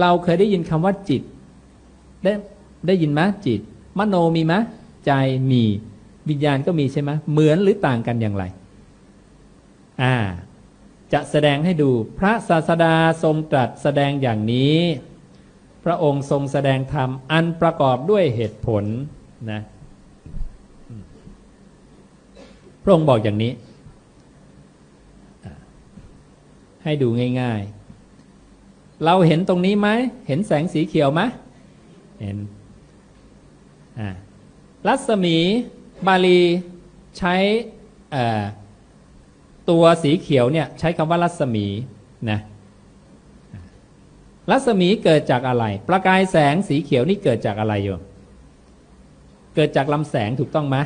เราเคยได้ยินคำว่าจิต ได้ได้ยินไหมจิต มโนมีไหมใจมีวิญญาณก็มีใช่ไหมเหมือนหรือต่างกันอย่างไร อ่า จะแสดงให้ดูพระศาสดาทรงตรัสแสดงอย่างนี้ พระองค์ทรงแสดงธรรมอันประกอบด้วยเหตุผลนะพระองค์บอกอย่างนี้ ให้ดูง่าย ๆ เราเห็นตรงนี้ไหม เห็นแสงสีเขียวไหมเห็นรัศมีบาลีใช้ตัวสีเขียวเนี่ยใช้คำว่ารัศมีนะรัศมีเกิดจากอะไร ประกายแสงสีเขียวนี่เกิดจากอะไรโยมเกิดจากลำแสงถูกต้องไหม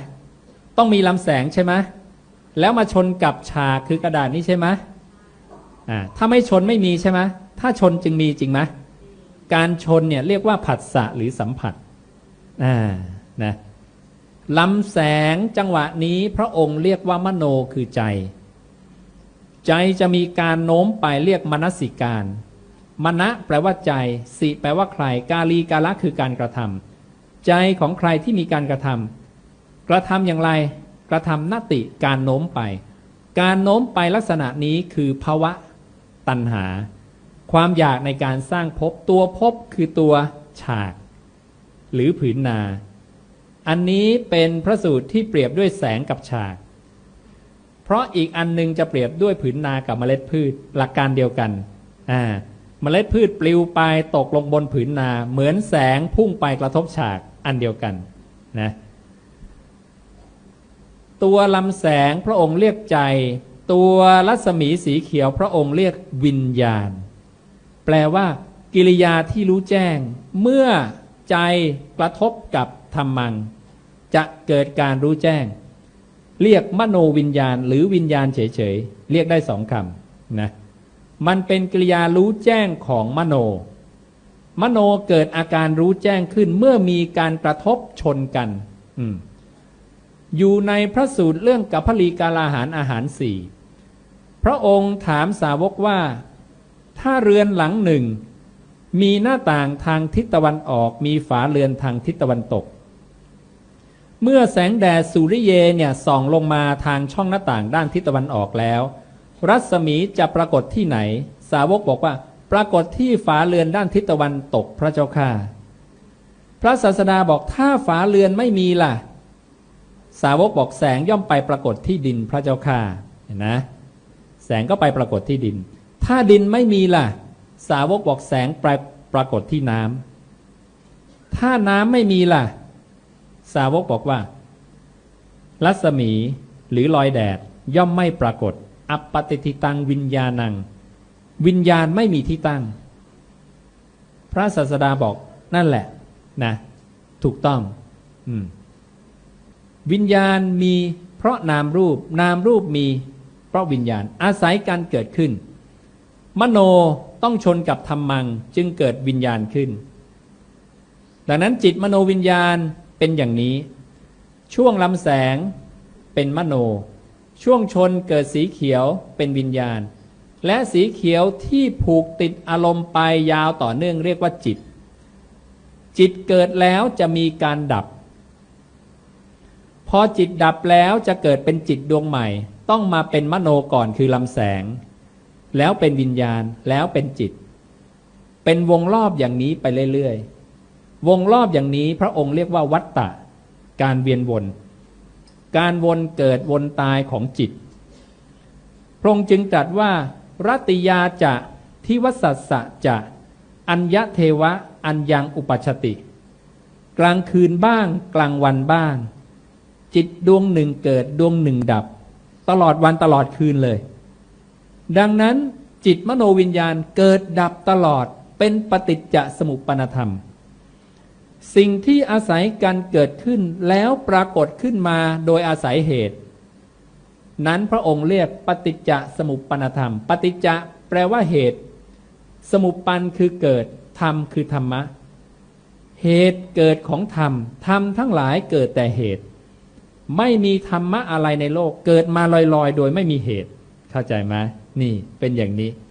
ต้องมีลำแสงใช่ไหมแล้วมาชนกับฉากคือกระดาษนี้ใช่ไหม อ่าถ้าไม่ชนไม่มีใช่ไหมถ้าชนจึงมีจริงไหมการชนเนี่ยเรียกว่าผัสสะหรือสัมผัสอ่านะลำแสงจังหวะนี้พระองค์เรียกว่ามโนคือใจ ใจจะมีการโน้มไปเรียกมนสิการมณะแปลว่าใจ สิแปลว่าใคร กาลีกาละคือการกระทำใจของใครที่มีการกระทำกระทำอย่างไร กระทำนติการโน้มไป การโน้มไปลักษณะนี้คือภาวะ ตัณหา ความอยากในการสร้างภพตัวภพคือตัวฉาก หรือผืนนา อันนี้เป็นพระสูตรที่เปรียบด้วยแสงกับฉาก เพราะอีกอันหนึงจะเปรียบด้วยผืนนากับเมล็ดพืชหลักการเดียวกันอ่าเมล็ดพืชปลิวไปตกลงบนผืนนา เหมือนแสงพุ่งไปกระทบฉากอันเดียวกันนะตัวลำแสงพระองค์เรียกใจ ตัวรัศมีสีเขียวพระองค์เรียกวิญญาณ แปลว่า กิริยาที่รู้แจ้ง เมื่อใจกระทบกับธรรมัง จะเกิดการรู้แจ้ง เรียกมโนวิญญาณ หรือวิญญาณเฉยๆเรียกได้สองคำนะมันเป็นกิริยารู้แจ้งของมโน มโนเกิดอาการรู้แจ้งขึ้นเมื่อมีการกระทบชนกัน อืมอยู่ในพระสูตรเรื่องกับพลีกาลาหารอาหารสี่ พระองค์ถามสาวกว่า ถ้าเรือนหลังหนึ่ง มีหน้าต่างทางทิศตะวันออก มีฝาเรือนทางทิศตะวันตก เมื่อแสงแดดสุริเยเนี่ยส่องลงมาทางช่องหน้าต่างด้านทิศตะวันออกแล้ว รัศมีจะปรากฏที่ไหน สาวกบอกว่า ปรากฏที่ฝาเรือนด้านทิศตะวันตกพระเจ้าค่ะ พระศาสดาบอกถ้าฝาเรือนไม่มีล่ะ สาวกบอกแสงย่อมไปปรากฏที่ดินพระเจ้าค่ะเห็นนะ งก็ไปปรากฏที่ดิน ถ้าดินไม่มีล่ะ สาวกบอกแสงไปปรากฏที่น้ำถ้าน้ำไม่มีล่ะ สาวกบอกว่า รัศมีหรือรอยแดดย่อมไม่ปรากฏ อัปปติทิตังวิญญาณัง วิญญาณไม่มีที่ตั้ง พระศาสดาบอกนั่นแหละนะ ถูกต้อง อืมวิญญาณมีเพราะนามรูป นามรูปมี เพราะวิญญาณอาศัยการเกิดขึ้น มโนต้องชนกับธรรมังจึงเกิดวิญญาณขึ้น ดังนั้นจิตมโนวิญญาณเป็นอย่างนี้ ช่วงลำแสงเป็นมโน ช่วงชนเกิดสีเขียวเป็นวิญญาณ และสีเขียวที่ผูกติดอารมณ์ไปยาวต่อเนื่องเรียกว่าจิต จิตเกิดแล้วจะมีการดับ พอจิตดับแล้วจะเกิดเป็นจิตดวงใหม่ ต้องมาเป็นมโนก่อนคือลำแสง แล้วเป็นวิญญาณแล้วเป็นจิต เป็นวงรอบอย่างนี้ไปเรื่อยๆวงรอบอย่างนี้พระองค์เรียกว่าวัตตะ การเวียนวน การวนเกิดวนตายของจิต พระองค์จึงตรัสว่า รัติยาจะทิวสัสสะจะอัญญเทวะอัญญังอุปัชติ กลางคืนบ้างกลางวันบ้าง จิตดวงหนึ่งเกิดดวงหนึ่งดับ ตลอดวันตลอดคืนเลย ดังนั้นจิตมโนวิญญาณเกิดดับตลอดเป็นปฏิจจสมุปปนธรรม สิ่งที่อาศัยการเกิดขึ้นแล้วปรากฏขึ้นมาโดยอาศัยเหตุ นั้นพระองค์เรียกปฏิจจสมุปปนธรรม ปฏิจจะแปลว่าเหตุ สมุปปันคือเกิด ธรรมคือธรรมะ เหตุเกิดของธรรม ธรรมทั้งหลายเกิดแต่เหตุ ไม่มีธรรมะอะไรในโลก เกิดมาลอยๆ โดยไม่มีเหตุ เข้าใจไหมนี่เป็นอย่างนี้